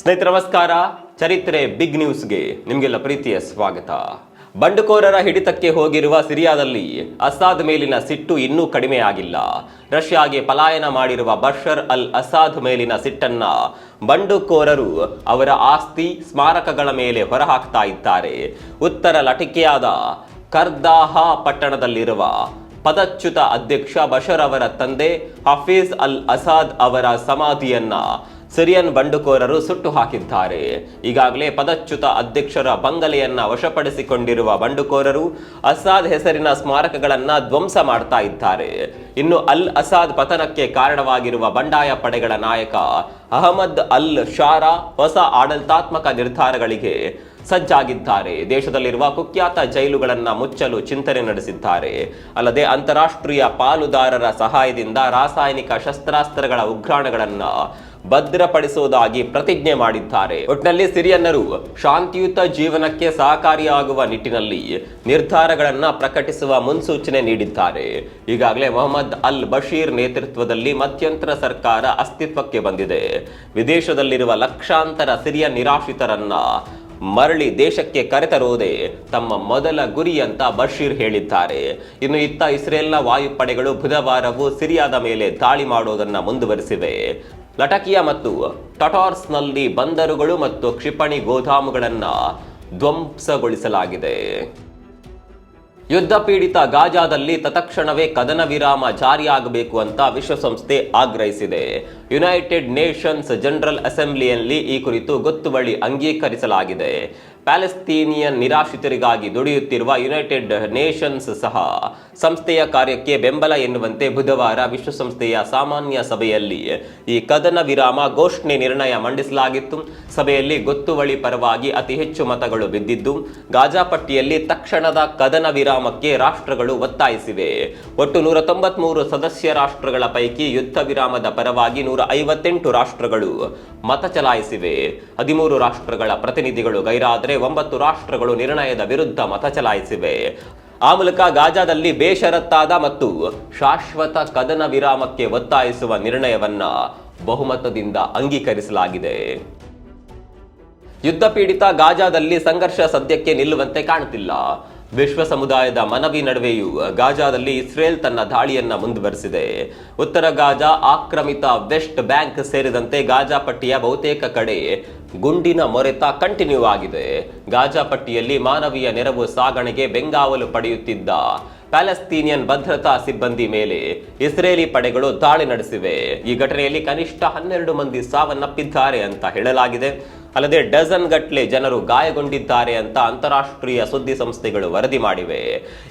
ಸ್ನೇಹಿತರೆ, ನಮಸ್ಕಾರ. ಚರಿತ್ರೆ ಬಿಗ್ ನ್ಯೂಸ್ಗೆ ನಿಮಗೆಲ್ಲ ಪ್ರೀತಿಯ ಸ್ವಾಗತ. ಬಂಡುಕೋರರ ಹಿಡಿತಕ್ಕೆ ಹೋಗಿರುವ ಸಿರಿಯಾದಲ್ಲಿ ಅಸಾದ್ ಮೇಲಿನ ಸಿಟ್ಟು ಇನ್ನೂ ಕಡಿಮೆ ಆಗಿಲ್ಲ. ರಷ್ಯಾಗೆ ಪಲಾಯನ ಮಾಡಿರುವ ಬಷರ್ ಅಲ್ ಅಸಾದ್ ಮೇಲಿನ ಸಿಟ್ಟನ್ನ ಬಂಡುಕೋರರು ಅವರ ಆಸ್ತಿ ಸ್ಮಾರಕಗಳ ಮೇಲೆ ಹೊರಹಾಕ್ತಾ ಇದ್ದಾರೆ. ಉತ್ತರ ಲಟಿಕೆಯಾದ ಕರ್ದಾಹ ಪಟ್ಟಣದಲ್ಲಿರುವ ಪದಚ್ಯುತ ಅಧ್ಯಕ್ಷ ಬಷರ್ ಅವರ ತಂದೆ ಹಫೀಜ್ ಅಲ್ ಅಸಾದ್ ಅವರ ಸಮಾಧಿಯನ್ನ ಸಿರಿಯನ್ ಬಂಡುಕೋರರು ಸುಟ್ಟು ಹಾಕಿದ್ದಾರೆ. ಈಗಾಗಲೇ ಪದಚ್ಯುತ ಅಧ್ಯಕ್ಷರ ಬಂಗಲೆಯನ್ನ ವಶಪಡಿಸಿಕೊಂಡಿರುವ ಬಂಡುಕೋರರು ಅಸಾದ್ ಹೆಸರಿನ ಸ್ಮಾರಕಗಳನ್ನ ಧ್ವಂಸ ಮಾಡ್ತಾ ಇದ್ದಾರೆ. ಇನ್ನು ಅಲ್ ಅಸಾದ್ ಪತನಕ್ಕೆ ಕಾರಣವಾಗಿರುವ ಬಂಡಾಯ ಪಡೆಗಳ ನಾಯಕ ಅಹಮದ್ ಅಲ್ ಶಾರಾ ಹೊಸ ಆಡಳಿತಾತ್ಮಕ ನಿರ್ಧಾರಗಳಿಗೆ ಸಜ್ಜಾಗಿದ್ದಾರೆ. ದೇಶದಲ್ಲಿರುವ ಕುಖ್ಯಾತ ಜೈಲುಗಳನ್ನ ಮುಚ್ಚಲು ಚಿಂತನೆ ನಡೆಸಿದ್ದಾರೆ. ಅಲ್ಲದೆ ಅಂತಾರಾಷ್ಟ್ರೀಯ ಪಾಲುದಾರರ ಸಹಾಯದಿಂದ ರಾಸಾಯನಿಕ ಶಸ್ತ್ರಾಸ್ತ್ರಗಳ ಉಗ್ರಾಣಗಳನ್ನ ಭದ್ರಪಡಿಸುವುದಾಗಿ ಪ್ರತಿಜ್ಞೆ ಮಾಡಿದ್ದಾರೆ. ಒಟ್ಟಿನಲ್ಲಿ ಸಿರಿಯನ್ನರು ಶಾಂತಿಯುತ ಜೀವನಕ್ಕೆ ಸಹಕಾರಿಯಾಗುವ ನಿಟ್ಟಿನಲ್ಲಿ ನಿರ್ಧಾರಗಳನ್ನು ಪ್ರಕಟಿಸುವ ಮುನ್ಸೂಚನೆ ನೀಡಿದ್ದಾರೆ. ಈಗಾಗಲೇ ಮೊಹಮ್ಮದ್ ಅಲ್ ಬಶೀರ್ ನೇತೃತ್ವದಲ್ಲಿ ಮಧ್ಯಂತರ ಸರ್ಕಾರ ಅಸ್ತಿತ್ವಕ್ಕೆ ಬಂದಿದೆ. ವಿದೇಶದಲ್ಲಿರುವ ಲಕ್ಷಾಂತರ ಸಿರಿಯ ನಿರಾಶ್ರಿತರನ್ನ ಮರಳಿ ದೇಶಕ್ಕೆ ಕರೆತರುವುದೇ ತಮ್ಮ ಮೊದಲ ಗುರಿ ಅಂತ ಬಶೀರ್ ಹೇಳಿದ್ದಾರೆ. ಇನ್ನು ಇತ್ತ ಇಸ್ರೇಲ್ನ ವಾಯುಪಡೆಗಳು ಬುಧವಾರವೂ ಸಿರಿಯಾದ ಮೇಲೆ ದಾಳಿ ಮಾಡುವುದನ್ನು ಮುಂದುವರಿಸಿವೆ. ಲಟಕಿಯಾ ಮತ್ತು ಟಟಾರ್ಸ್ನಲ್ಲಿ ಬಂದರುಗಳು ಮತ್ತು ಕ್ಷಿಪಣಿ ಗೋದಾಮುಗಳನ್ನು ಧ್ವಂಸಗೊಳಿಸಲಾಗಿದೆ. ಯುದ್ಧ ಪೀಡಿತ ಗಾಜಾದಲ್ಲಿ ತತ್ಕ್ಷಣವೇ ಕದನ ವಿರಾಮ ಜಾರಿಯಾಗಬೇಕು ಅಂತ ವಿಶ್ವಸಂಸ್ಥೆ ಆಗ್ರಹಿಸಿದೆ. ಯುನೈಟೆಡ್ ನೇಷನ್ಸ್ ಜನರಲ್ ಅಸೆಂಬ್ಲಿಯಲ್ಲಿ ಈ ಕುರಿತು ಗೊತ್ತುವಳಿ ಅಂಗೀಕರಿಸಲಾಗಿದೆ. ಪ್ಯಾಲೆಸ್ತೀನಿಯನ್ ನಿರಾಶ್ರಿತರಿಗಾಗಿ ದುಡಿಯುತ್ತಿರುವ ಯುನೈಟೆಡ್ ನೇಷನ್ಸ್ ಸಹ ಸಂಸ್ಥೆಯ ಕಾರ್ಯಕ್ಕೆ ಬೆಂಬಲ ಎನ್ನುವಂತೆ ಬುಧವಾರ ವಿಶ್ವಸಂಸ್ಥೆಯ ಸಾಮಾನ್ಯ ಸಭೆಯಲ್ಲಿ ಈ ಕದನ ವಿರಾಮ ಘೋಷಣೆ ನಿರ್ಣಯ ಮಂಡಿಸಲಾಗಿತ್ತು. ಸಭೆಯಲ್ಲಿ ಗೊತ್ತುವಳಿ ಪರವಾಗಿ ಅತಿ ಹೆಚ್ಚು ಮತಗಳು ಬಿದ್ದಿದ್ದು, ಗಾಜಾ ಪಟ್ಟಿಯಲ್ಲಿ ತಕ್ಷಣದ ಕದನ ವಿರಾಮಕ್ಕೆ ರಾಷ್ಟ್ರಗಳು ಒತ್ತಾಯಿಸಿವೆ. ಒಟ್ಟು ನೂರ ತೊಂಬತ್ಮೂರು ಸದಸ್ಯ ರಾಷ್ಟ್ರಗಳ ಪೈಕಿ ಯುದ್ಧ ವಿರಾಮದ ಪರವಾಗಿ ನೂರ ಐವತ್ತೆಂಟು ರಾಷ್ಟ್ರಗಳು ಮತ ಚಲಾಯಿಸಿವೆ. ಹದಿಮೂರು ರಾಷ್ಟ್ರಗಳ ಪ್ರತಿನಿಧಿಗಳು ಗೈರಾದರೆ ಒಂಬತ್ತು ರಾಷ್ಟ್ರಗಳು ನಿರ್ಣಯದ ವಿರುದ್ಧ ಮತ ಚಲಾಯಿಸಿವೆ. ಆ ಮೂಲಕ ಗಾಜಾದಲ್ಲಿ ಬೇಷರತ್ತಾದ ಮತ್ತು ಶಾಶ್ವತ ಕದನ ವಿರಾಮಕ್ಕೆ ಒತ್ತಾಯಿಸುವ ನಿರ್ಣಯವನ್ನ ಬಹುಮತದಿಂದ ಅಂಗೀಕರಿಸಲಾಗಿದೆ. ಯುದ್ಧ ಪೀಡಿತ ಗಾಜಾದಲ್ಲಿ ಸಂಘರ್ಷ ಸದ್ಯಕ್ಕೆ ನಿಲ್ಲುವಂತೆ ಕಾಣುತ್ತಿಲ್ಲ. ವಿಶ್ವ ಸಮುದಾಯದ ಮನವಿ ನಡುವೆಯೂ ಗಾಜಾದಲ್ಲಿ ಇಸ್ರೇಲ್ ತನ್ನ ದಾಳಿಯನ್ನ ಮುಂದುವರೆಸಿದೆ. ಉತ್ತರ ಗಾಜಾ ಆಕ್ರಮಿತ ವೆಸ್ಟ್ ಬ್ಯಾಂಕ್ ಸೇರಿದಂತೆ ಗಾಜಾ ಪಟ್ಟಿಯ ಬಹುತೇಕ ಕಡೆ ಗುಂಡಿನ ಮೊರೆತ ಕಂಟಿನ್ಯೂ ಆಗಿದೆ. ಗಾಜಾ ಪಟ್ಟಿಯಲ್ಲಿ ಮಾನವೀಯ ನೆರವು ಸಾಗಣೆಗೆ ಬೆಂಗಾವಲು ಪಡೆಯುತ್ತಿದ್ದ ಪ್ಯಾಲೆಸ್ತೀನಿಯನ್ ಭದ್ರತಾ ಸಿಬ್ಬಂದಿ ಮೇಲೆ ಇಸ್ರೇಲಿ ಪಡೆಗಳು ದಾಳಿ ನಡೆಸಿವೆ. ಈ ಘಟನೆಯಲ್ಲಿ ಕನಿಷ್ಠ ಹನ್ನೆರಡು ಮಂದಿ ಸಾವನ್ನಪ್ಪಿದ್ದಾರೆ ಅಂತ ಹೇಳಲಾಗಿದೆ. ಅಲ್ಲದೆ ಡಜನ್ ಗಟ್ಟಲೆ ಜನರು ಗಾಯಗೊಂಡಿದ್ದಾರೆ ಅಂತ ಅಂತಾರಾಷ್ಟ್ರೀಯ ಸುದ್ದಿ ಸಂಸ್ಥೆಗಳು ವರದಿ ಮಾಡಿವೆ.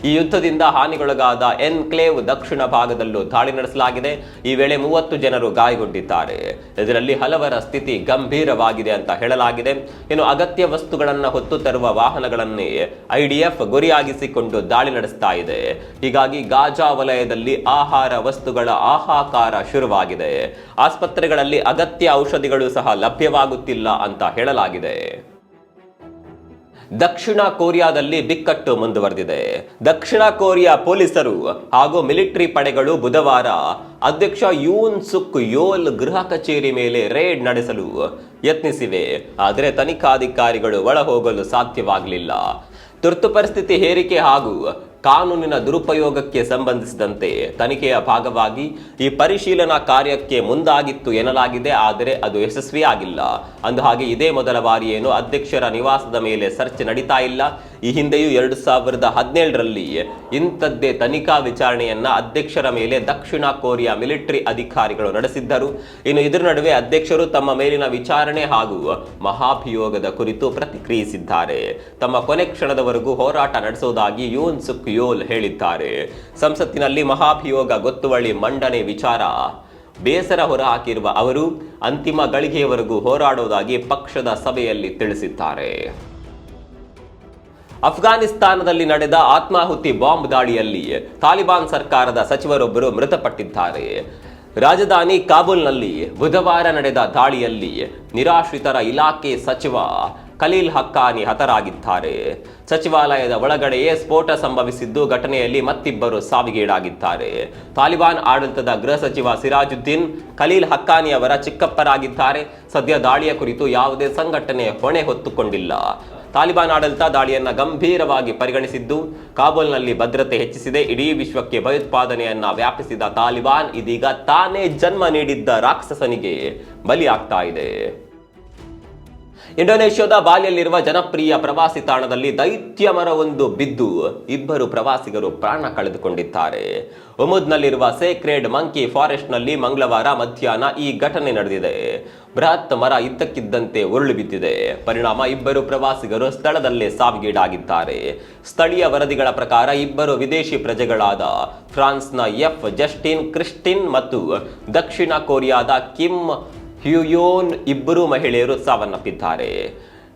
ಈ ಯುದ್ಧದಿಂದ ಹಾನಿಗೊಳಗಾದ ಎನ್ಕ್ಲೇವ್ ದಕ್ಷಿಣ ಭಾಗದಲ್ಲೂ ದಾಳಿ ನಡೆಸಲಾಗಿದೆ. ಈ ವೇಳೆ ಮೂವತ್ತು ಜನರು ಗಾಯಗೊಂಡಿದ್ದಾರೆ. ಇದರಲ್ಲಿ ಹಲವರ ಸ್ಥಿತಿ ಗಂಭೀರವಾಗಿದೆ ಅಂತ ಹೇಳಲಾಗಿದೆ. ಇನ್ನು ಅಗತ್ಯ ವಸ್ತುಗಳನ್ನ ಹೊತ್ತು ತರುವ ವಾಹನಗಳನ್ನೇ ಐಡಿಎಫ್ ಗುರಿಯಾಗಿಸಿಕೊಂಡು ದಾಳಿ ನಡೆಸ್ತಾ ಇದೆ. ಹೀಗಾಗಿ ಗಾಜಾ ವಲಯದಲ್ಲಿ ಆಹಾರ ವಸ್ತುಗಳ ಆಹಾಕಾರ ಶುರುವಾಗಿದೆ. ಆಸ್ಪತ್ರೆಗಳಲ್ಲಿ ಅಗತ್ಯ ಔಷಧಿಗಳು ಸಹ ಲಭ್ಯವಾಗುತ್ತಿಲ್ಲ ಅಂತ ಹೇಳಲಾಗಿದೆ. ದಕ್ಷಿಣ ಕೊರಿಯಾದಲ್ಲಿ ಬಿಕ್ಕಟ್ಟು ಮುಂದುವರೆದಿದೆ. ದಕ್ಷಿಣ ಕೊರಿಯಾ ಪೊಲೀಸರು ಹಾಗೂ ಮಿಲಿಟರಿ ಪಡೆಗಳು ಬುಧವಾರ ಅಧ್ಯಕ್ಷ ಯೂನ್ ಸುಕ್ ಯೋಲ್ ಗೃಹ ಕಚೇರಿ ಮೇಲೆ ರೇಡ್ ನಡೆಸಲು ಯತ್ನಿಸಿವೆ. ಆದರೆ ತನಿಖಾಧಿಕಾರಿಗಳು ಒಳ ಹೋಗಲು ಸಾಧ್ಯವಾಗಲಿಲ್ಲ. ತುರ್ತು ಪರಿಸ್ಥಿತಿ ಹೇರಿಕೆ ಹಾಗೂ ಕಾನೂನಿನ ದುರುಪಯೋಗಕ್ಕೆ ಸಂಬಂಧಿಸಿದಂತೆ ತನಿಖೆಯ ಭಾಗವಾಗಿ ಈ ಪರಿಶೀಲನಾ ಕಾರ್ಯಕ್ಕೆ ಮುಂದಾಗಿತ್ತು ಎನ್ನಲಾಗಿದೆ, ಆದರೆ ಅದು ಯಶಸ್ವಿಯಾಗಿಲ್ಲ. ಅಂದಹಾಗೆ ಇದೇ ಮೊದಲ ಬಾರಿಯೇನು ಅಧ್ಯಕ್ಷರ ನಿವಾಸದ ಮೇಲೆ ಸರ್ಚ್ ನಡೀತಾ ಇಲ್ಲ. ಈ ಹಿಂದೆಯೂ ಎರಡು ಸಾವಿರದ ಹದಿನೇಳರಲ್ಲಿ ಇಂಥದ್ದೇ ತನಿಖಾ ವಿಚಾರಣೆಯನ್ನ ಅಧ್ಯಕ್ಷರ ಮೇಲೆ ದಕ್ಷಿಣ ಕೊರಿಯಾ ಮಿಲಿಟರಿ ಅಧಿಕಾರಿಗಳು ನಡೆಸಿದ್ದರು. ಇನ್ನು ಇದರ ನಡುವೆ ಅಧ್ಯಕ್ಷರು ತಮ್ಮ ಮೇಲಿನ ವಿಚಾರಣೆ ಹಾಗೂ ಮಹಾಭಿಯೋಗದ ಕುರಿತು ಪ್ರತಿಕ್ರಿಯಿಸಿದ್ದಾರೆ. ತಮ್ಮ ಕೊನೆ ಕ್ಷಣದವರೆಗೂ ಹೋರಾಟ ನಡೆಸುವುದಾಗಿ ಯೂನ್ ಸುಕ್ ಯೋಲ್ ಹೇಳಿದ್ದಾರೆ. ಸಂಸತ್ತಿನಲ್ಲಿ ಮಹಾಭಿಯೋಗ ಗೊತ್ತುವಳಿ ಮಂಡನೆ ವಿಚಾರ ಬೇಸರ ಹೊರಹಾಕಿರುವ ಅವರು ಅಂತಿಮ ಗಳಿಗೆಯವರೆಗೂ ಹೋರಾಡುವುದಾಗಿ ಪಕ್ಷದ ಸಭೆಯಲ್ಲಿ ತಿಳಿಸಿದ್ದಾರೆ. ಅಫ್ಘಾನಿಸ್ತಾನದಲ್ಲಿ ನಡೆದ ಆತ್ಮಾಹುತಿ ಬಾಂಬ್ ದಾಳಿಯಲ್ಲಿ ತಾಲಿಬಾನ್ ಸರ್ಕಾರದ ಸಚಿವರೊಬ್ಬರು ಮೃತಪಟ್ಟಿದ್ದಾರೆ. ರಾಜಧಾನಿ ಕಾಬೂಲ್ನಲ್ಲಿ ಬುಧವಾರ ನಡೆದ ದಾಳಿಯಲ್ಲಿ ನಿರಾಶ್ರಿತರ ಇಲಾಖೆ ಸಚಿವ ಖಲೀಲ್ ಹಕ್ಕಾನಿ ಹತರಾಗಿದ್ದಾರೆ. ಸಚಿವಾಲಯದ ಒಳಗಡೆಯೇ ಸ್ಫೋಟ ಸಂಭವಿಸಿದ್ದು ಘಟನೆಯಲ್ಲಿ ಮತ್ತಿಬ್ಬರು ಸಾವಿಗೀಡಾಗಿದ್ದಾರೆ. ತಾಲಿಬಾನ್ ಆಡಳಿತದ ಗೃಹ ಸಚಿವ ಸಿರಾಜುದ್ದೀನ್ ಖಲೀಲ್ ಹಕ್ಕಾನಿ ಅವರ ಚಿಕ್ಕಪ್ಪರಾಗಿದ್ದಾರೆ. ಸದ್ಯ ದಾಳಿಯ ಕುರಿತು ಯಾವುದೇ ಸಂಘಟನೆ ಹೊಣೆ ಹೊತ್ತುಕೊಂಡಿಲ್ಲ. ತಾಲಿಬಾನ್ ಆಡಳಿತ ದಾಳಿಯನ್ನು ಗಂಭೀರವಾಗಿ ಪರಿಗಣಿಸಿದ್ದು, ಕಾಬೂಲ್ನಲ್ಲಿ ಭದ್ರತೆ ಹೆಚ್ಚಿಸಿದೆ. ಇಡೀ ವಿಶ್ವಕ್ಕೆ ಭಯೋತ್ಪಾದನೆಯನ್ನ ವ್ಯಾಪಿಸಿದ ತಾಲಿಬಾನ್ ಇದೀಗ ತಾನೇ ಜನ್ಮ ನೀಡಿದ್ದ ರಾಕ್ಷಸನಿಗೆ ಬಲಿಯಾಗ್ತಾ ಇದೆ. ಇಂಡೋನೇಷ್ಯಾದ ಬಾಲಿಯಲ್ಲಿರುವ ಜನಪ್ರಿಯ ಪ್ರವಾಸಿ ತಾಣದಲ್ಲಿ ದೈತ್ಯ ಮರವೊಂದು ಬಿದ್ದು ಇಬ್ಬರು ಪ್ರವಾಸಿಗರು ಪ್ರಾಣ ಕಳೆದುಕೊಂಡಿದ್ದಾರೆ. ಒಮುದ್ನಲ್ಲಿರುವ ಸೇಕ್ರೆಡ್ ಮಂಕಿ ಫಾರೆಸ್ಟ್ನಲ್ಲಿ ಮಂಗಳವಾರ ಮಧ್ಯಾಹ್ನ ಈ ಘಟನೆ ನಡೆದಿದೆ. ಬೃಹತ್ ಮರ ಇದ್ದಕ್ಕಿದ್ದಂತೆ ಉರುಳು ಬಿದ್ದಿದೆ. ಪರಿಣಾಮ ಇಬ್ಬರು ಪ್ರವಾಸಿಗರು ಸ್ಥಳದಲ್ಲೇ ಸಾವಿಗೀಡಾಗಿದ್ದಾರೆ. ಸ್ಥಳೀಯ ವರದಿಗಳ ಪ್ರಕಾರ ಇಬ್ಬರು ವಿದೇಶಿ ಪ್ರಜೆಗಳಾದ ಫ್ರಾನ್ಸ್ನ ಎಫ್ ಜಸ್ಟಿನ್, ಕ್ರಿಸ್ಟಿನ್ ಮತ್ತು ದಕ್ಷಿಣ ಕೊರಿಯಾದ ಕಿಮ್ ಹ್ಯುಯೋನ್ ಇಬ್ಬರು ಮಹಿಳೆಯರು ಸಾವನ್ನಪ್ಪಿದ್ದಾರೆ.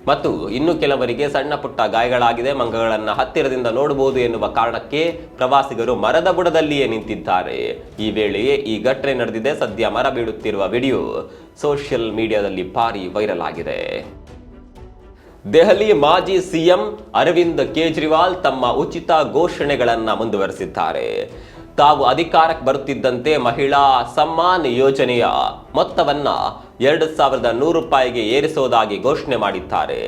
ಮತ್ತು ಇನ್ನು ಕೆಲವರಿಗೆ ಸಣ್ಣ ಪುಟ್ಟ ಗಾಯಗಳಾಗಿದೆ. ಮಂಗಗಳನ್ನು ಹತ್ತಿರದಿಂದ ನೋಡಬಹುದು ಎನ್ನುವ ಕಾರಣಕ್ಕೆ ಪ್ರವಾಸಿಗರು ಮರದ ಬುಡದಲ್ಲಿಯೇ ನಿಂತಿದ್ದಾರೆ. ಈ ವೇಳೆಯೇ ಈ ಘಟನೆ ನಡೆದಿದೆ. ಸದ್ಯ ಮರ ಬೀಳುತ್ತಿರುವ ವಿಡಿಯೋ ಸೋಷಿಯಲ್ ಮೀಡಿಯಾದಲ್ಲಿ ಭಾರಿ ವೈರಲ್ ಆಗಿದೆ. ದೆಹಲಿ ಮಾಜಿ ಸಿಎಂ ಅರವಿಂದ್ ಕೇಜ್ರಿವಾಲ್ ತಮ್ಮ ಉಚಿತ ಘೋಷಣೆಗಳನ್ನು ಮುಂದುವರೆಸಿದ್ದಾರೆ. ತಾವು ಅಧಿಕಾರಕ್ಕೆ ಬರುತ್ತಿದ್ದಂತೆ ಮಹಿಳಾ ಸಮ್ಮಾನ್ ಯೋಜನೆಯ ಮೊತ್ತವನ್ನ ಎರಡು ಸಾವಿರದ ನೂರು ರೂಪಾಯಿಗೆ ಏರಿಸೋದಾಗಿ ಘೋಷಣೆ ಮಾಡಿದ್ದಾರೆ.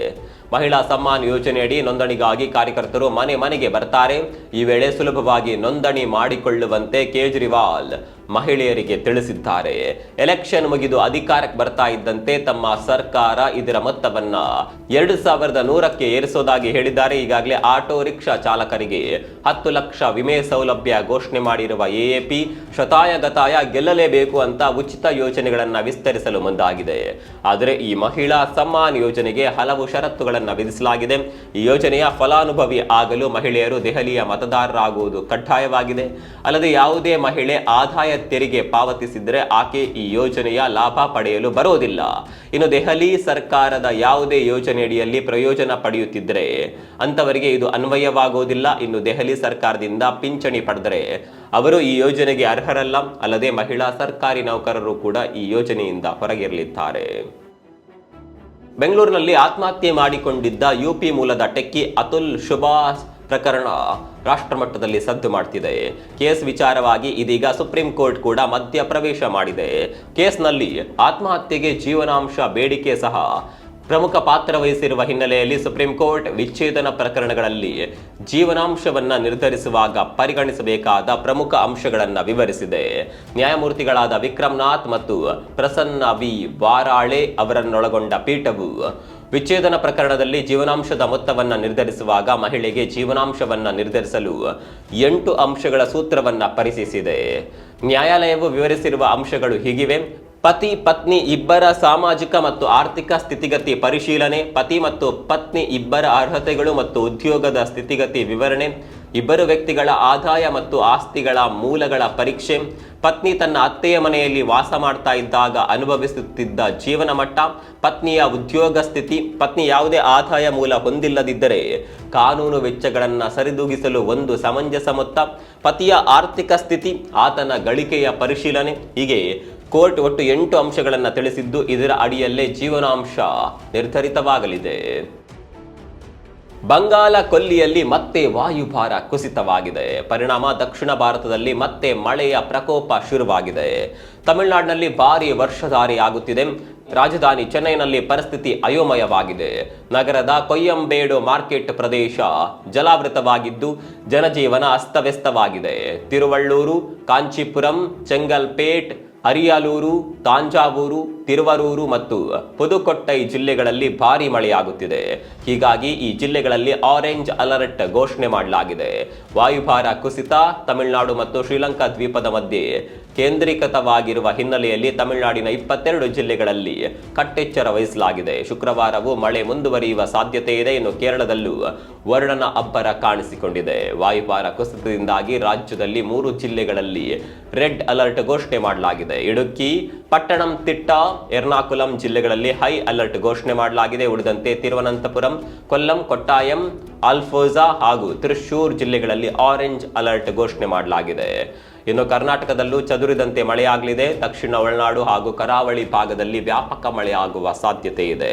ಮಹಿಳಾ ಸಮ್ಮಾನ್ ಯೋಜನೆಯಡಿ ನೋಂದಣಿಗಾಗಿ ಕಾರ್ಯಕರ್ತರು ಮನೆ ಮನೆಗೆ ಬರ್ತಾರೆ. ಈ ವೇಳೆ ಸುಲಭವಾಗಿ ನೋಂದಣಿ ಮಾಡಿಕೊಳ್ಳುವಂತೆ ಕೇಜ್ರಿವಾಲ್ ಮಹಿಳೆಯರಿಗೆ ತಿಳಿಸಿದ್ದಾರೆ. ಎಲೆಕ್ಷನ್ ಮುಗಿದು ಅಧಿಕಾರಕ್ಕೆ ಬರ್ತಾ ಇದ್ದಂತೆ ತಮ್ಮ ಸರ್ಕಾರ ಇದರ ಮೊತ್ತವನ್ನ ಎರಡು ಸಾವಿರದ ನೂರಕ್ಕೆ ಏರಿಸೋದಾಗಿ ಹೇಳಿದ್ದಾರೆ. ಈಗಾಗಲೇ ಆಟೋ ರಿಕ್ಷಾ ಚಾಲಕರಿಗೆ ಹತ್ತು ಲಕ್ಷ ವಿಮೆ ಸೌಲಭ್ಯ ಘೋಷಣೆ ಮಾಡಿರುವ ಎಎಪಿ ಶತಾಯಗತಾಯ ಗೆಲ್ಲಲೇಬೇಕು ಅಂತ ಉಚಿತ ಯೋಜನೆಗಳನ್ನ ವಿಸ್ತರಿಸಲು ಮುಂದಾಗಿದೆ. ಆದರೆ ಈ ಮಹಿಳಾ ಸಮ್ಮಾನ್ ಯೋಜನೆಗೆ ಹಲವು ಷರತ್ತುಗಳನ್ನು ವಿಧಿಸಲಾಗಿದೆ. ಈ ಯೋಜನೆಯ ಫಲಾನುಭವಿ ಆಗಲು ಮಹಿಳೆಯರು ದೆಹಲಿಯ ಮತದಾರರಾಗುವುದು ಕಡ್ಡಾಯವಾಗಿದೆ. ಅಲ್ಲದೆ ಯಾವುದೇ ಮಹಿಳೆ ಆದಾಯ ತೆರಿಗೆ ಪಾವತಿಸಿದರೆ ಆಕೆ ಈ ಯೋಜನೆಯ ಲಾಭ ಪಡೆಯಲು ಬರೋದಿಲ್ಲ ಇನ್ನು ದೆಹಲಿ ಸರ್ಕಾರದ ಯಾವುದೇ ಯೋಜನೆಯಡಿಯಲ್ಲಿ ಪ್ರಯೋಜನ ಪಡೆಯುತ್ತಿದ್ದರೆ ಅಂತವರಿಗೆ ಇದು ಅನ್ವಯವಾಗುವುದಿಲ್ಲ. ಇನ್ನು ದೆಹಲಿ ಸರ್ಕಾರದಿಂದ ಪಿಂಚಣಿ ಪಡೆದರೆ ಅವರು ಈ ಯೋಜನೆಗೆ ಅರ್ಹರಲ್ಲ. ಅಲ್ಲದೆ ಮಹಿಳಾ ಸರ್ಕಾರಿ ನೌಕರರು ಕೂಡ ಈ ಯೋಜನೆಯಿಂದ ಹೊರಗಿರಲಿದ್ದಾರೆ. ಬೆಂಗಳೂರಿನಲ್ಲಿ ಆತ್ಮಹತ್ಯೆ ಮಾಡಿಕೊಂಡಿದ್ದ ಯುಪಿ ಮೂಲದ ಟೆಕ್ಕಿ ಅತುಲ್ ಸುಭಾಷ್ ಪ್ರಕರಣ ರಾಷ್ಟ್ರಮಟ್ಟದಲ್ಲಿ ಸದ್ದು ಮಾಡ್ತಿದೆ. ಕೇಸ್ ವಿಚಾರವಾಗಿ ಇದೀಗ ಸುಪ್ರೀಂ ಕೋರ್ಟ್ ಕೂಡ ಮಧ್ಯ ಪ್ರವೇಶ ಮಾಡಿದೆ. ಕೇಸ್ನಲ್ಲಿ ಆತ್ಮಹತ್ಯೆಗೆ ಜೀವನಾಂಶ ಬೇಡಿಕೆ ಸಹ ಪ್ರಮುಖ ಪಾತ್ರ ವಹಿಸಿರುವ ಹಿನ್ನೆಲೆಯಲ್ಲಿ ಸುಪ್ರೀಂ ಕೋರ್ಟ್ ವಿಚ್ಛೇದನ ಪ್ರಕರಣಗಳಲ್ಲಿ ಜೀವನಾಂಶವನ್ನ ನಿರ್ಧರಿಸುವಾಗ ಪರಿಗಣಿಸಬೇಕಾದ ಪ್ರಮುಖ ಅಂಶಗಳನ್ನು ವಿವರಿಸಿದೆ. ನ್ಯಾಯಮೂರ್ತಿಗಳಾದ ವಿಕ್ರಮ್ನಾಥ್ ಮತ್ತು ಪ್ರಸನ್ನ ವಿ. ವಾರಾಳೆ ಅವರನ್ನೊಳಗೊಂಡ ಪೀಠವು ವಿಚ್ಛೇದನ ಪ್ರಕರಣದಲ್ಲಿ ಜೀವನಾಂಶದ ಮೊತ್ತವನ್ನು ನಿರ್ಧರಿಸುವಾಗ ಮಹಿಳೆಗೆ ಜೀವನಾಂಶವನ್ನು ನಿರ್ಧರಿಸಲು ಎಂಟು ಅಂಶಗಳ ಸೂತ್ರವನ್ನ ಪರಿಶೀಲಿಸಿದೆ ನ್ಯಾಯಾಲಯವು ವಿವರಿಸಿರುವ ಅಂಶಗಳು ಹೀಗಿವೆ. ಪತಿ, ಪತ್ನಿ, ಇಬ್ಬರ ಸಾಮಾಜಿಕ ಮತ್ತು ಆರ್ಥಿಕ ಸ್ಥಿತಿಗತಿ ಪರಿಶೀಲನೆ, ಪತಿ ಮತ್ತು ಪತ್ನಿ ಇಬ್ಬರ ಅರ್ಹತೆಗಳು ಮತ್ತು ಉದ್ಯೋಗದ ಸ್ಥಿತಿಗತಿ ವಿವರಣೆ ಇಬ್ಬರು ವ್ಯಕ್ತಿಗಳ ಆದಾಯ ಮತ್ತು ಆಸ್ತಿಗಳ ಮೂಲಗಳ ಪರೀಕ್ಷೆ, ಪತ್ನಿ ತನ್ನ ಅತ್ತೆಯ ಮನೆಯಲ್ಲಿ ವಾಸ ಮಾಡ್ತಾ ಇದ್ದಾಗ ಅನುಭವಿಸುತ್ತಿದ್ದ ಜೀವನ ಮಟ್ಟ, ಪತ್ನಿಯ ಉದ್ಯೋಗ ಸ್ಥಿತಿ, ಪತ್ನಿ ಯಾವುದೇ ಆದಾಯ ಮೂಲ ಹೊಂದಿಲ್ಲದಿದ್ದರೆ ಕಾನೂನು ವೆಚ್ಚಗಳನ್ನು ಸರಿದೂಗಿಸಲು ಒಂದು ಸಮಂಜಸ ಮೊತ್ತ, ಪತಿಯ ಆರ್ಥಿಕ ಸ್ಥಿತಿ, ಆತನ ಗಳಿಕೆಯ ಪರಿಶೀಲನೆ, ಹೀಗೆ ಕೋರ್ಟ್ ಒಟ್ಟು ಎಂಟು ಅಂಶಗಳನ್ನು ತಿಳಿಸಿದ್ದು ಇದರ ಅಡಿಯಲ್ಲೇ ಜೀವನಾಂಶ ನಿರ್ಧರಿತವಾಗಲಿದೆ. ಬಂಗಾಲ ಕೊಲ್ಲಿಯಲ್ಲಿ ಮತ್ತೆ ವಾಯುಭಾರ ಕುಸಿತವಾಗಿದೆ. ಪರಿಣಾಮ ದಕ್ಷಿಣ ಭಾರತದಲ್ಲಿ ಮತ್ತೆ ಮಳೆಯ ಪ್ರಕೋಪ ಶುರುವಾಗಿದೆ. ತಮಿಳುನಾಡಿನಲ್ಲಿ ಭಾರಿ ವರ್ಷಧಾರಿ ಆಗುತ್ತಿದೆ ರಾಜಧಾನಿ ಚೆನ್ನೈನಲ್ಲಿ ಪರಿಸ್ಥಿತಿ ಅಯೋಮಯವಾಗಿದೆ. ನಗರದ ಕೊಯ್ಯಂಬೇಡು ಮಾರ್ಕೆಟ್ ಪ್ರದೇಶ ಜಲಾವೃತವಾಗಿದ್ದು, ಜನಜೀವನ ಅಸ್ತವ್ಯಸ್ತವಾಗಿದೆ. ತಿರುವಳ್ಳೂರು, ಕಾಂಚೀಪುರಂ, ಚೆಂಗಲ್ಪೇಟ್, ಅರಿಯಾಲೂರು, ತಾಂಜಾವೂರು ತಿರುವರೂರು ಮತ್ತು ಪುದುಕೊಟ್ಟೈ ಜಿಲ್ಲೆಗಳಲ್ಲಿ ಭಾರಿ ಮಳೆಯಾಗುತ್ತಿದೆ. ಹೀಗಾಗಿ ಈ ಜಿಲ್ಲೆಗಳಲ್ಲಿ ಆರೆಂಜ್ ಅಲರ್ಟ್ ಘೋಷಣೆ ಮಾಡಲಾಗಿದೆ. ವಾಯುಭಾರ ಕುಸಿತ, ತಮಿಳುನಾಡು ಮತ್ತು ಶ್ರೀಲಂಕಾ ದ್ವೀಪದ ಮಧ್ಯೆ ಕೇಂದ್ರೀಕೃತವಾಗಿರುವ ಹಿನ್ನೆಲೆಯಲ್ಲಿ ತಮಿಳುನಾಡಿನ ಇಪ್ಪತ್ತೆರಡು ಜಿಲ್ಲೆಗಳಲ್ಲಿ ಕಟ್ಟೆಚ್ಚರ ವಹಿಸಲಾಗಿದೆ. ಶುಕ್ರವಾರವೂ ಮಳೆ ಮುಂದುವರಿಯುವ ಸಾಧ್ಯತೆ ಇದೆ ಎಂದು ಕೇರಳದಲ್ಲೂ ವರ್ಣನ ಅಬ್ಬರ ಕಾಣಿಸಿಕೊಂಡಿದೆ. ವಾಯುಭಾರ ಕುಸಿತದಿಂದಾಗಿ ರಾಜ್ಯದಲ್ಲಿ ಮೂರು ಜಿಲ್ಲೆಗಳಲ್ಲಿ ರೆಡ್ ಅಲರ್ಟ್ ಘೋಷಣೆ ಮಾಡಲಾಗಿದೆ. ಇಡುಕ್ಕಿ ಪಟ್ಟಣಂ ತಿಟ್ಟ ಎರ್ನಾಕುಲಂ ಜಿಲ್ಲೆಗಳಲ್ಲಿ ಹೈ ಅಲರ್ಟ್ ಘೋಷಣೆ ಮಾಡಲಾಗಿದೆ. ಉಳಿದಂತೆ ತಿರುವನಂತಪುರಂ, ಕೊಲ್ಲಂ, ಕೊಟ್ಟಾಯಂ ಆಲ್ಫೋಜಾ ಹಾಗೂ ತ್ರಿಶೂರ್ ಜಿಲ್ಲೆಗಳಲ್ಲಿ ಆರೆಂಜ್ ಅಲರ್ಟ್ ಘೋಷಣೆ ಮಾಡಲಾಗಿದೆ. ಇನ್ನು ಕರ್ನಾಟಕದಲ್ಲೂ ಚದುರಿದಂತೆ ಮಳೆಯಾಗಲಿದೆ. ದಕ್ಷಿಣ ಒಳನಾಡು ಹಾಗೂ ಕರಾವಳಿ ಭಾಗದಲ್ಲಿ ವ್ಯಾಪಕ ಮಳೆಯಾಗುವ ಸಾಧ್ಯತೆ ಇದೆ.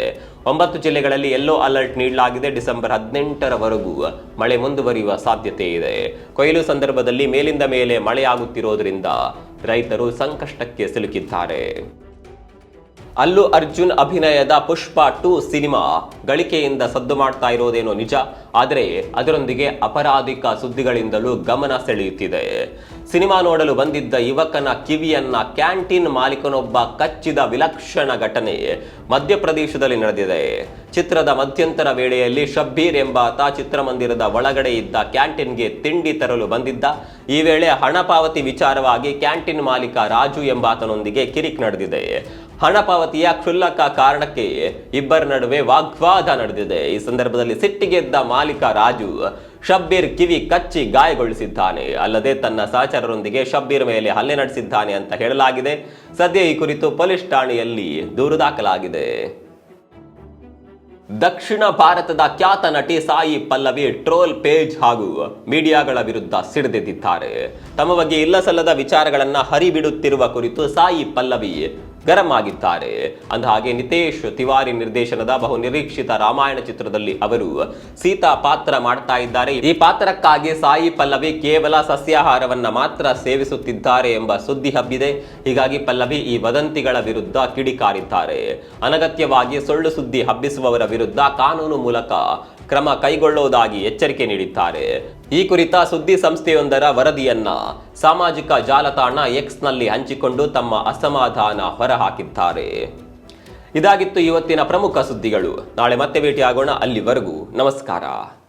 ಒಂಬತ್ತು ಜಿಲ್ಲೆಗಳಲ್ಲಿ ಯೆಲ್ಲೋ ಅಲರ್ಟ್ ನೀಡಲಾಗಿದೆ. ಡಿಸೆಂಬರ್ ಹದಿನೆಂಟರವರೆಗೂ ಮಳೆ ಮುಂದುವರಿಯುವ ಸಾಧ್ಯತೆ ಇದೆ. ಕೊಯ್ಲು ಸಂದರ್ಭದಲ್ಲಿ ಮೇಲಿಂದ ಮೇಲೆ ಮಳೆಯಾಗುತ್ತಿರೋದ್ರಿಂದ ರೈತರು ಸಂಕಷ್ಟಕ್ಕೆ ಸಿಲುಕಿದ್ದಾರೆ. ಅಲ್ಲು ಅರ್ಜುನ್ ಅಭಿನಯದ ಪುಷ್ಪ ಟು ಸಿನಿಮಾ ಗಳಿಕೆಯಿಂದ ಸದ್ದು ಮಾಡ್ತಾ ಇರೋದೇನೋ ನಿಜ, ಆದರೆ ಅದರೊಂದಿಗೆ ಅಪರಾಧಿಕ ಸುದ್ದಿಗಳಿಂದಲೂ ಗಮನ ಸೆಳೆಯುತ್ತಿದೆ. ಸಿನಿಮಾ ನೋಡಲು ಬಂದಿದ್ದ ಯುವಕನ ಕಿವಿಯನ್ನ ಕ್ಯಾಂಟೀನ್ ಮಾಲೀಕನೊಬ್ಬ ಕಚ್ಚಿದ ವಿಲಕ್ಷಣ ಘಟನೆ ಮಧ್ಯಪ್ರದೇಶದಲ್ಲಿ ನಡೆದಿದೆ. ಚಿತ್ರದ ಮಧ್ಯಂತರ ವೇಳೆಯಲ್ಲಿ ಶಬ್ಬೀರ್ ಎಂಬಾತ ಚಿತ್ರಮಂದಿರದ ಒಳಗಡೆ ಇದ್ದ ಕ್ಯಾಂಟೀನ್ಗೆ ತಿಂಡಿ ತರಲು ಬಂದಿದ್ದ. ಈ ವೇಳೆ ಹಣ ಪಾವತಿ ವಿಚಾರವಾಗಿ ಕ್ಯಾಂಟೀನ್ ಮಾಲೀಕ ರಾಜು ಎಂಬಾತನೊಂದಿಗೆ ಕಿರಿಕ್ ನಡೆದಿದೆ. ಹಣ ಪಾವತಿಯ ಕ್ಷುಲ್ಲಕ ಕಾರಣಕ್ಕೆ ಇಬ್ಬರ ನಡುವೆ ವಾಗ್ವಾದ ನಡೆದಿದೆ. ಈ ಸಂದರ್ಭದಲ್ಲಿ ಸಿಟ್ಟಿಗೆದ್ದ ಮಾಲೀಕ ರಾಜು ಶಬ್ಬೀರ್ ಕಿವಿ ಕಚ್ಚಿ ಗಾಯಗೊಳಿಸಿದ್ದಾನೆ. ಅಲ್ಲದೆ ತನ್ನ ಸಹಚರರೊಂದಿಗೆ ಶಬ್ಬೀರ್ ಮೇಲೆ ಹಲ್ಲೆ ನಡೆಸಿದ್ದಾನೆ ಅಂತ ಹೇಳಲಾಗಿದೆ. ಸದ್ಯ ಈ ಕುರಿತು ಪೊಲೀಸ್ ಠಾಣೆಯಲ್ಲಿ ದೂರು ದಾಖಲಾಗಿದೆ. ದಕ್ಷಿಣ ಭಾರತದ ಖ್ಯಾತ ನಟಿ ಸಾಯಿ ಪಲ್ಲವಿ ಟ್ರೋಲ್ ಪೇಜ್ ಹಾಗೂ ಮೀಡಿಯಾಗಳ ವಿರುದ್ಧ ಸಿಡಿದೆದ್ದಿದ್ದಾರೆ. ತಮ್ಮ ಬಗ್ಗೆ ಇಲ್ಲಸಲ್ಲದ ವಿಚಾರಗಳನ್ನ ಹರಿಬಿಡುತ್ತಿರುವ ಕುರಿತು ಸಾಯಿ ಪಲ್ಲವಿ ಗರಂ ಆಗಿದ್ದಾರೆ ಅಂದ ಹಾಗೆ ನಿತೇಶ್ ತಿವಾರಿ ನಿರ್ದೇಶನದ ಬಹು ನಿರೀಕ್ಷಿತ ರಾಮಾಯಣ ಚಿತ್ರದಲ್ಲಿ ಅವರು ಸೀತಾ ಪಾತ್ರ ಮಾಡ್ತಾ ಇದ್ದಾರೆ. ಈ ಪಾತ್ರಕ್ಕಾಗಿ ಸಾಯಿ ಪಲ್ಲವಿ ಕೇವಲ ಸಸ್ಯಾಹಾರವನ್ನ ಮಾತ್ರ ಸೇವಿಸುತ್ತಿದ್ದಾರೆ ಎಂಬ ಸುದ್ದಿ ಹಬ್ಬಿದೆ. ಹೀಗಾಗಿ ಪಲ್ಲವಿ ಈ ವದಂತಿಗಳ ವಿರುದ್ಧ ಕಿಡಿಕಾರಿದ್ದಾರೆ. ಅನಗತ್ಯವಾಗಿ ಸುಳ್ಳು ಸುದ್ದಿ ಹಬ್ಬಿಸುವವರ ವಿರುದ್ಧ ಕಾನೂನು ಮೂಲಕ ಕ್ರಮ ಕೈಗೊಳ್ಳುವುದಾಗಿ ಎಚ್ಚರಿಕೆ ನೀಡಿದ್ದಾರೆ. ಈ ಕುರಿತ ಸುದ್ದಿ ಸಂಸ್ಥೆಯೊಂದರ ವರದಿಯನ್ನ ಸಾಮಾಜಿಕ ಜಾಲತಾಣ ಎಕ್ಸ್ನಲ್ಲಿ ಹಂಚಿಕೊಂಡು ತಮ್ಮ ಅಸಮಾಧಾನ ಹೊರಹಾಕಿದ್ದಾರೆ. ಇದಾಗಿತ್ತು ಇವತ್ತಿನ ಪ್ರಮುಖ ಸುದ್ದಿಗಳು. ನಾಳೆ ಮತ್ತೆ ಭೇಟಿಯಾಗೋಣ ಅಲ್ಲಿವರೆಗೂ. ನಮಸ್ಕಾರ.